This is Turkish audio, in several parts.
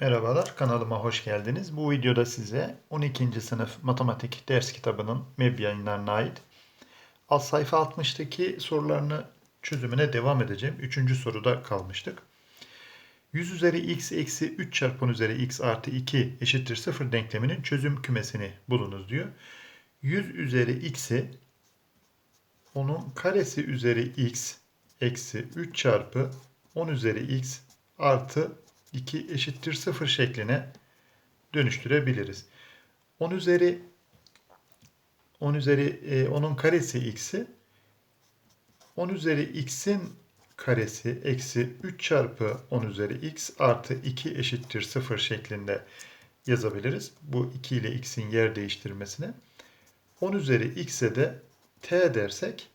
Merhabalar, kanalıma hoş geldiniz. Bu videoda size 12. sınıf matematik ders kitabının MEB yayınlarına ait alt sayfa 60'daki sorularını çözümüne devam edeceğim. Üçüncü soruda kalmıştık. 100 üzeri x eksi 3 çarpı 10 üzeri x artı 2 eşittir 0 denkleminin çözüm kümesini bulunuz diyor. 100 üzeri x'i onun karesi üzeri x eksi 3 çarpı 10 üzeri x artı 2 eşittir 0 şekline dönüştürebiliriz. 10 üzeri 10 üzeri e, onun karesi x'i 10 üzeri x'in karesi eksi 3 çarpı 10 üzeri x artı 2 eşittir 0 şeklinde yazabiliriz. Bu 2 ile x'in yer değiştirmesine. 10 üzeri x'e de t dersek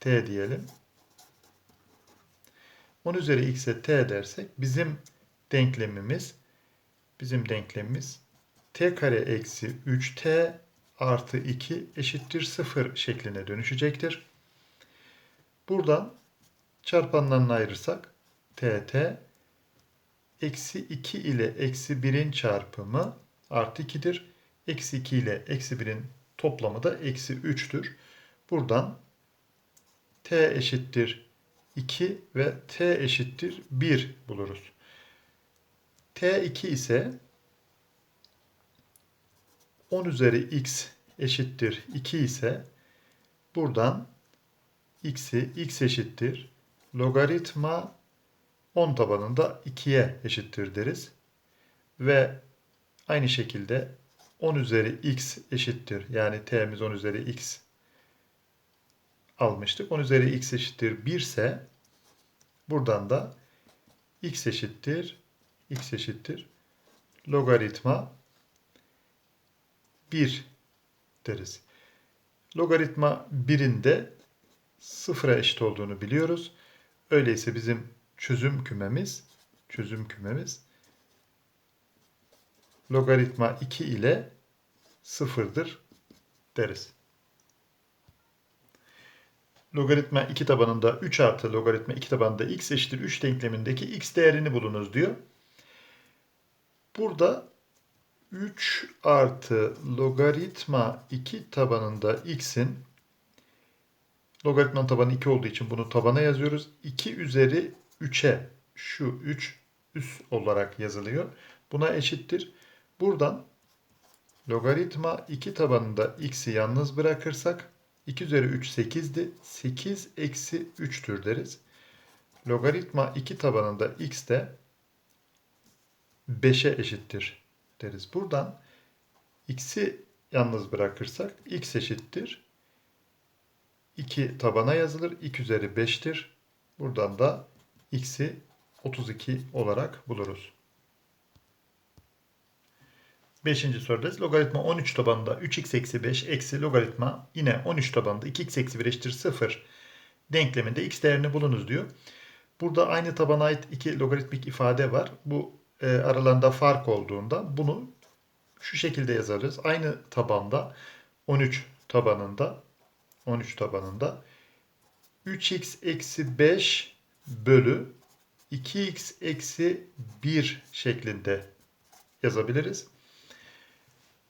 t diyelim. 10 üzeri x'e t dersek bizim denklemimiz bizim denklemimiz t kare eksi 3t artı 2 eşittir 0 şekline dönüşecektir. Buradan çarpanlarını ayırırsak tt eksi 2 ile eksi 1'in çarpımı artı 2'dir. Eksi 2 ile eksi 1'in toplamı da eksi 3'tür. Buradan t eşittir 2 ve t eşittir 1 buluruz. t2 ise 10 üzeri x eşittir 2 ise buradan x'i x eşittir logaritma 10 tabanında 2'ye eşittir deriz. Ve aynı şekilde 10 üzeri x eşittir. Yani t'miz 10 üzeri x almıştık. 10 üzeri x eşittir 1 ise buradan da x eşittir x eşittir logaritma 1 deriz. Logaritma 1'in de sıfıra eşit olduğunu biliyoruz. Öyleyse bizim çözüm kümemiz çözüm kümemiz logaritma 2 ile sıfırdır deriz logaritma 2 tabanında 3 artı logaritma 2 tabanında x eşittir 3 denklemindeki x değerini bulunuz diyor. Burada 3 artı logaritma 2 tabanında x'in logaritmanın tabanı 2 olduğu için bunu tabana yazıyoruz. 2 üzeri 3'e şu 3 üst olarak yazılıyor. Buna eşittir. Buradan logaritma 2 tabanında x'i yalnız bırakırsak 2 üzeri 3 8'di. 8 eksi 3'tür deriz. Logaritma 2 tabanında x de 5'e eşittir deriz. Buradan x'i yalnız bırakırsak x eşittir. 2 tabana yazılır. 2 üzeri 5'tir. Buradan da x'i 32 olarak buluruz. Beşinci sorudayız. Logaritma 13 tabanında 3x eksi 5 eksi logaritma yine 13 tabanında 2x eksi 1 eşittir 0 denkleminde x değerini bulunuz diyor. Burada aynı tabana ait iki logaritmik ifade var. Bu e, aralarında fark olduğunda bunu şu şekilde yazarız. Aynı tabanda 13 tabanında 13 tabanında 3x eksi 5 bölü 2x eksi 1 şeklinde yazabiliriz.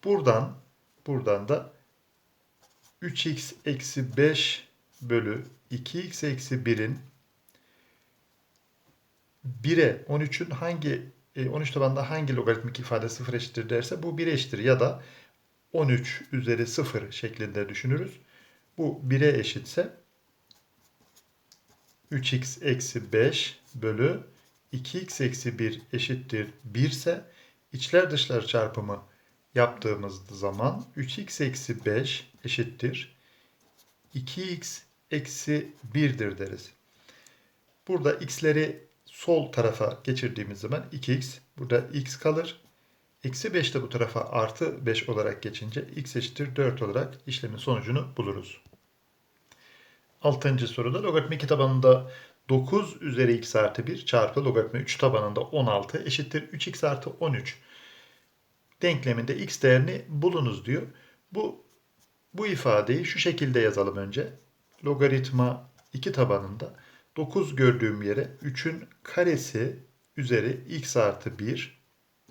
Buradan buradan da 3x eksi 5 bölü 2x eksi 1'in 1'e 13'ün hangi 13 e, tabanında hangi logaritmik ifade 0 eşittir derse bu 1 eşittir ya da 13 üzeri 0 şeklinde düşünürüz. Bu 1'e eşitse 3x eksi 5 bölü 2x eksi 1 eşittir 1 ise içler dışlar çarpımı yaptığımız zaman 3x eksi 5 eşittir 2x eksi 1'dir deriz. Burada x'leri sol tarafa geçirdiğimiz zaman 2x burada x kalır. Eksi 5 de bu tarafa artı 5 olarak geçince x eşittir 4 olarak işlemin sonucunu buluruz. Altıncı soruda logaritma 2 tabanında 9 üzeri x artı 1 çarpı logaritma 3 tabanında 16 eşittir 3x artı 13 denkleminde x değerini bulunuz diyor. Bu bu ifadeyi şu şekilde yazalım önce. Logaritma 2 tabanında 9 gördüğüm yere 3'ün karesi üzeri x artı 1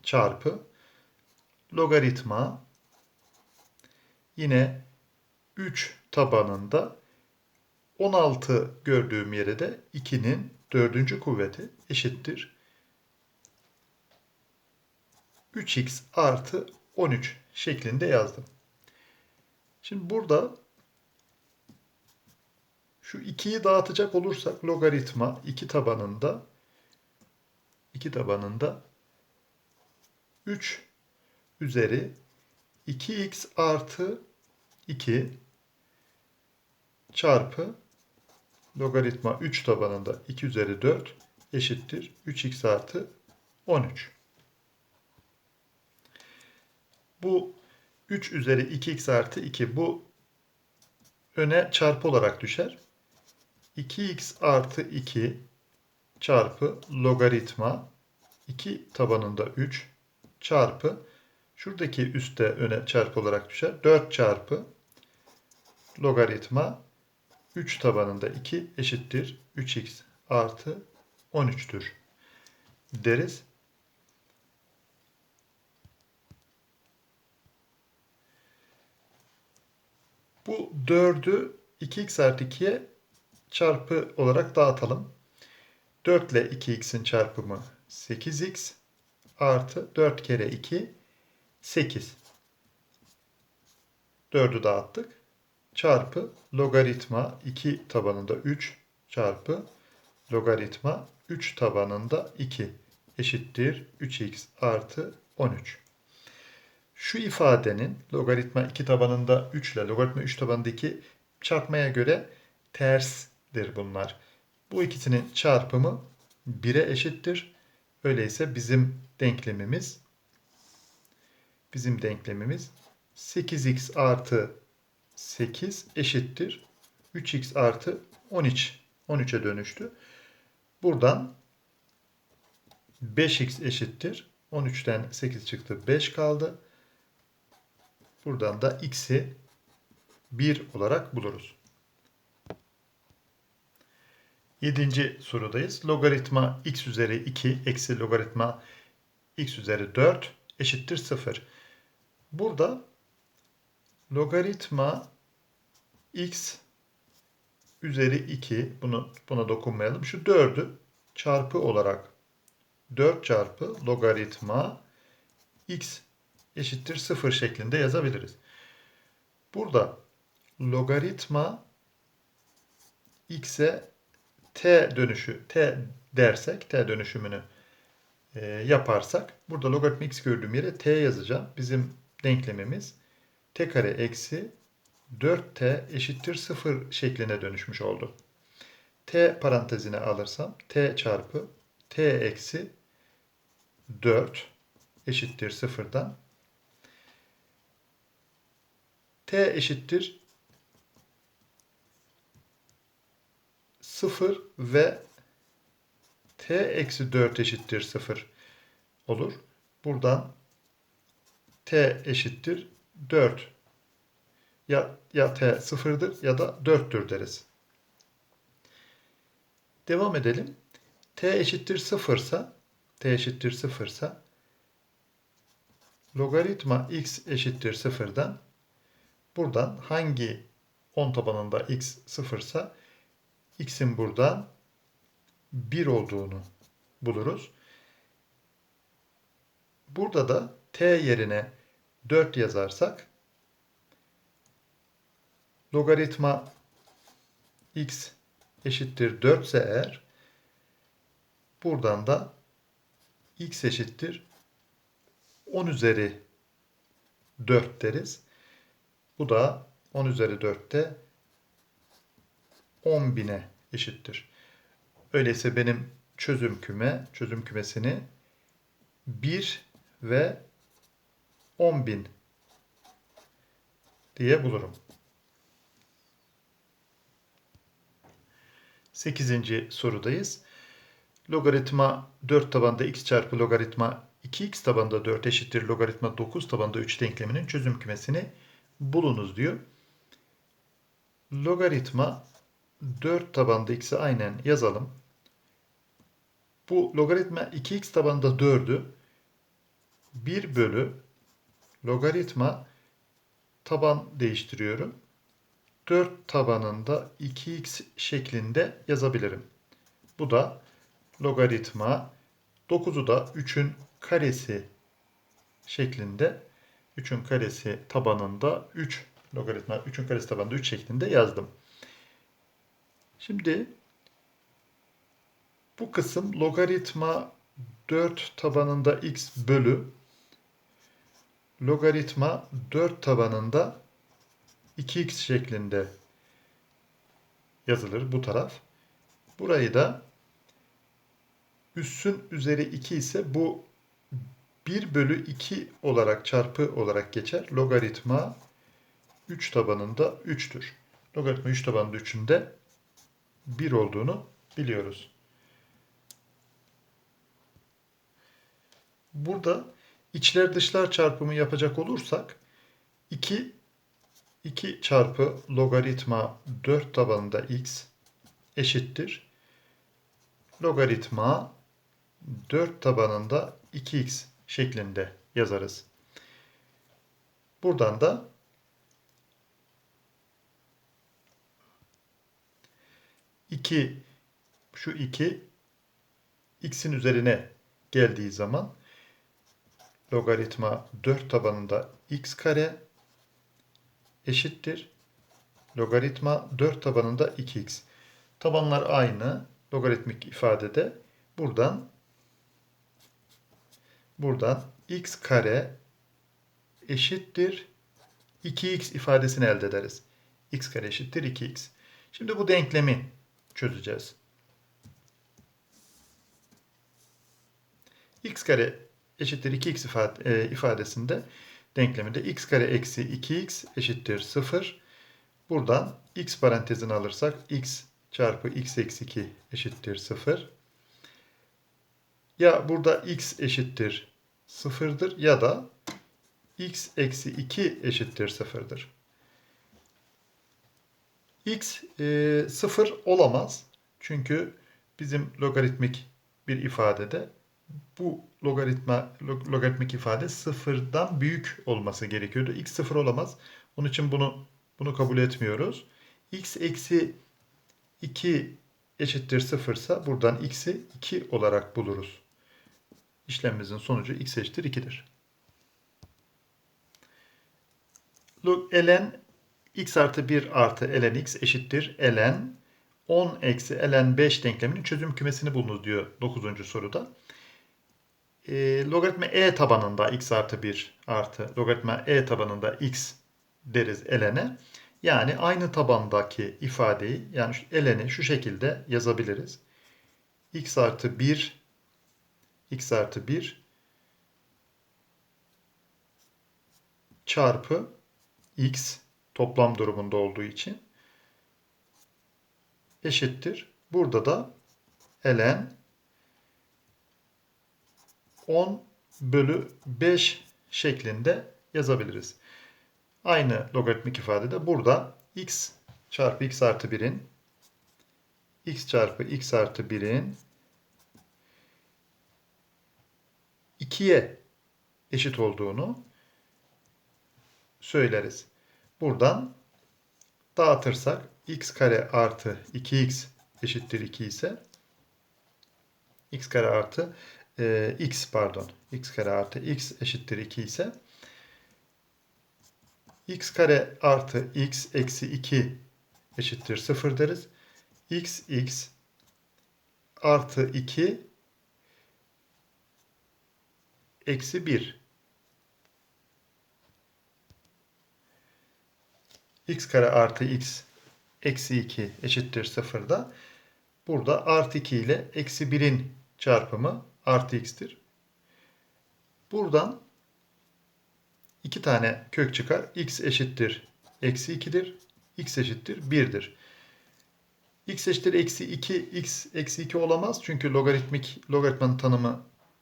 çarpı logaritma yine 3 tabanında 16 gördüğüm yere de 2'nin dördüncü kuvveti eşittir. 3x artı 13 şeklinde yazdım. Şimdi burada şu 2'yi dağıtacak olursak logaritma 2 tabanında 2 tabanında 3 üzeri 2x artı 2 çarpı logaritma 3 tabanında 2 üzeri 4 eşittir 3x artı 13. Bu 3 üzeri 2x artı 2 bu öne çarpı olarak düşer. 2x artı 2 çarpı logaritma 2 tabanında 3 çarpı şuradaki üstte öne çarpı olarak düşer. 4 çarpı logaritma 3 tabanında 2 eşittir 3x artı 13'tür deriz. Bu 4'ü 2x artı 2'ye çarpı olarak dağıtalım. 4 ile 2x'in çarpımı 8x artı 4 kere 2 8. 4'ü dağıttık. Çarpı logaritma 2 tabanında 3 çarpı logaritma 3 tabanında 2 eşittir 3x artı 13. Şu ifadenin logaritma 2 tabanında 3 ile logaritma 3 tabanında 2 çarpmaya göre tersdir bunlar. Bu ikisinin çarpımı 1'e eşittir. Öyleyse bizim denklemimiz bizim denklemimiz 8x artı 8 eşittir 3x artı 13 13'e dönüştü. Buradan 5x eşittir 13'ten 8 çıktı 5 kaldı. Buradan da x'i 1 olarak buluruz. Yedinci sorudayız. Logaritma x üzeri 2 eksi logaritma x üzeri 4 eşittir 0. Burada logaritma x üzeri 2 bunu buna dokunmayalım. Şu 4'ü çarpı olarak 4 çarpı logaritma x eşittir 0 şeklinde yazabiliriz. Burada logaritma x'e t dönüşü t dersek t dönüşümünü e, yaparsak burada logaritma x gördüğüm yere t yazacağım. Bizim denklemimiz t kare eksi 4t eşittir 0 şekline dönüşmüş oldu. t parantezine alırsam t çarpı t eksi 4 eşittir 0'dan t eşittir 0 ve t eksi 4 eşittir 0 olur. Buradan t eşittir 4. Ya, ya t 0'dır ya da 4'tür deriz. Devam edelim. t eşittir 0 ise t eşittir 0 ise logaritma x eşittir 0'dan buradan hangi 10 tabanında x 0 ise x'in buradan 1 olduğunu buluruz. Burada da t yerine 4 yazarsak logaritma x eşittir 4 ise eğer buradan da x eşittir 10 üzeri 4 deriz. Bu da 10 üzeri 4'te 10 bine eşittir. Öyleyse benim çözüm küme, çözüm kümesini 1 ve 10 bin diye bulurum. 8. sorudayız. Logaritma 4 tabanda x çarpı logaritma 2x tabanda 4 eşittir logaritma 9 tabanda 3 denkleminin çözüm kümesini bulunuz diyor. Logaritma 4 tabanda x'i aynen yazalım. Bu logaritma 2x tabanında 4'ü 1 bölü logaritma taban değiştiriyorum. 4 tabanında 2x şeklinde yazabilirim. Bu da logaritma 9'u da 3'ün karesi şeklinde 3'ün karesi tabanında 3 logaritma 3'ün karesi tabanında 3 şeklinde yazdım. Şimdi bu kısım logaritma 4 tabanında x bölü logaritma 4 tabanında 2x şeklinde yazılır bu taraf. Burayı da üssün üzeri 2 ise bu 1 bölü 2 olarak çarpı olarak geçer. Logaritma 3 tabanında 3'tür. Logaritma 3 tabanında 3'ün de 1 olduğunu biliyoruz. Burada içler dışlar çarpımı yapacak olursak 2 2 çarpı logaritma 4 tabanında x eşittir. Logaritma 4 tabanında 2x şeklinde yazarız. Buradan da iki şu 2 x'in üzerine geldiği zaman logaritma 4 tabanında x kare eşittir. Logaritma 4 tabanında 2x. Tabanlar aynı. Logaritmik ifadede buradan buradan x kare eşittir 2x ifadesini elde ederiz. x kare eşittir 2x. Şimdi bu denklemi çözeceğiz. x kare eşittir 2x ifade, e, ifadesinde denkleminde x kare eksi 2x eşittir 0. Buradan x parantezini alırsak x çarpı x eksi 2 eşittir 0. Ya burada x eşittir 0'dır ya da x eksi 2 eşittir 0'dır. x e, 0 olamaz. Çünkü bizim logaritmik bir ifadede bu logaritma logaritmik ifade sıfırdan büyük olması gerekiyordu. x sıfır olamaz. Onun için bunu bunu kabul etmiyoruz. x eksi 2 eşittir sıfırsa buradan x'i 2 olarak buluruz. İşlemimizin sonucu x eşittir 2'dir. ln x artı 1 artı ln x eşittir ln 10 eksi ln 5 denkleminin çözüm kümesini bulunuz diyor 9. soruda e, logaritma e tabanında x artı 1 artı logaritma e tabanında x deriz elene. Yani aynı tabandaki ifadeyi yani eleni şu şekilde yazabiliriz. x artı 1 x artı 1 çarpı x toplam durumunda olduğu için eşittir. Burada da ln 10 bölü 5 şeklinde yazabiliriz. Aynı logaritmik ifadede burada x çarpı x artı 1'in x çarpı x artı 1'in 2'ye eşit olduğunu söyleriz. Buradan dağıtırsak x kare artı 2x eşittir 2 ise x kare artı e, x pardon x kare artı x eşittir 2 ise x kare artı x eksi 2 eşittir 0 deriz. x x artı 2 eksi 1 x kare artı x eksi 2 eşittir 0'da burada artı 2 ile eksi 1'in çarpımı artı x'tir. Buradan iki tane kök çıkar. x eşittir eksi 2'dir. x eşittir 1'dir. x eşittir eksi 2, x eksi 2 olamaz. Çünkü logaritmik logaritmanın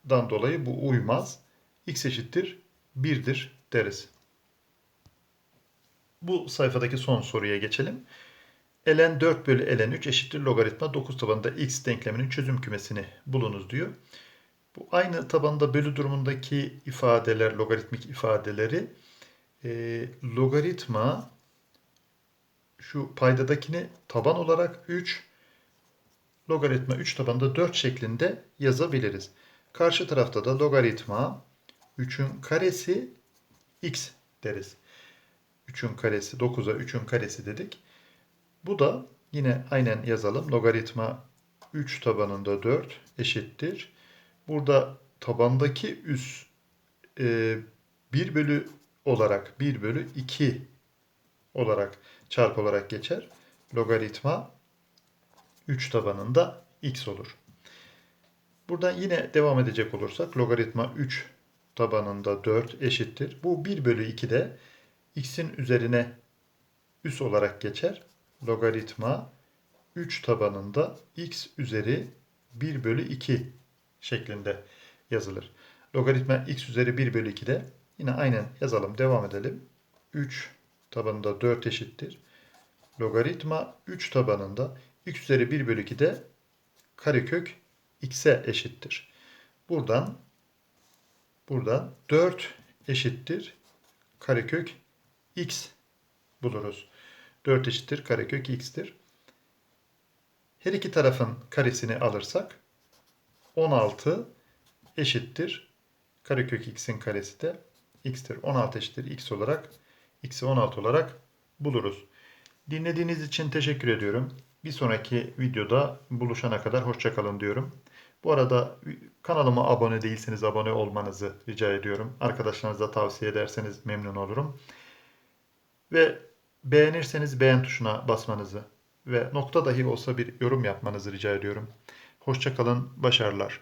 tanımından dolayı bu uymaz. x eşittir 1'dir deriz. Bu sayfadaki son soruya geçelim. ln 4 bölü ln 3 eşittir logaritma 9 tabanında x denkleminin çözüm kümesini bulunuz diyor. Bu aynı tabanda bölü durumundaki ifadeler, logaritmik ifadeleri e, logaritma şu paydadakini taban olarak 3, logaritma 3 tabanda 4 şeklinde yazabiliriz. Karşı tarafta da logaritma 3'ün karesi x deriz. 3'ün karesi 9'a 3'ün karesi dedik. Bu da yine aynen yazalım. Logaritma 3 tabanında 4 eşittir. Burada tabandaki üs e, 1 bölü olarak 1 bölü 2 olarak çarp olarak geçer. Logaritma 3 tabanında x olur. Buradan yine devam edecek olursak logaritma 3 tabanında 4 eşittir. Bu 1 bölü 2 de x'in üzerine üs olarak geçer. Logaritma 3 tabanında x üzeri 1 bölü 2 şeklinde yazılır. Logaritma x üzeri 1 bölü 2 de yine aynen yazalım devam edelim. 3 tabanında 4 eşittir. Logaritma 3 tabanında x üzeri 1 bölü 2 de karekök x'e eşittir. Buradan buradan 4 eşittir karekök x buluruz. 4 eşittir karekök x'tir. Her iki tarafın karesini alırsak 16 eşittir karekök x'in karesi de x'tir. 16 eşittir x olarak x'i 16 olarak buluruz. Dinlediğiniz için teşekkür ediyorum. Bir sonraki videoda buluşana kadar hoşçakalın diyorum. Bu arada kanalıma abone değilseniz abone olmanızı rica ediyorum. Arkadaşlarınıza tavsiye ederseniz memnun olurum. Ve beğenirseniz beğen tuşuna basmanızı ve nokta dahi olsa bir yorum yapmanızı rica ediyorum. Hoşçakalın, başarılar.